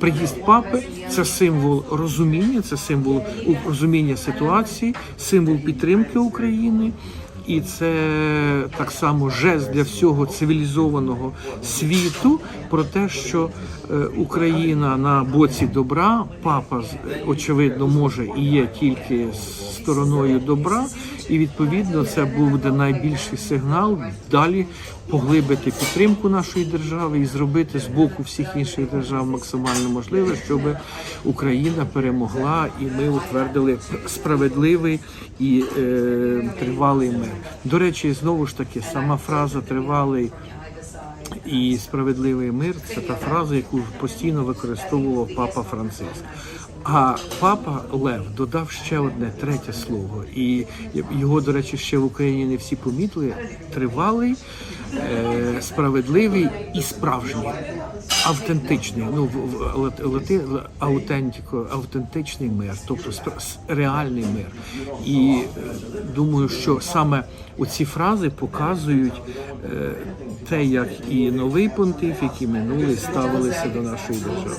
приїзд папи це символ розуміння, це символ розуміння ситуації, символ підтримки України. І це так само жест для всього цивілізованого світу про те, що е, Україна на боці добра, папа з- очевидно може і є тільки стороною добра, і відповідно це буде найбільший сигнал далі поглибити підтримку нашої держави і зробити з боку всіх інших держав максимально можливе, щоб Україна перемогла і ми утвердили справедливий і е, тривалий мир. До речі, знову ж таки, сама фраза тривалий. І справедливий мир це та фраза, яку постійно використовував папа Франциск. А папа Лев додав ще одне третє слово, і його, до речі, ще в Україні не всі помітили. Тривалий, е, справедливий і справжній, автентичний. Ну лати- аутентико, автентичний мир, тобто реальний мир. І е, думаю, що саме оці фрази показують е, те, як і новий понтифік, і минулий ставилися до нашої держави.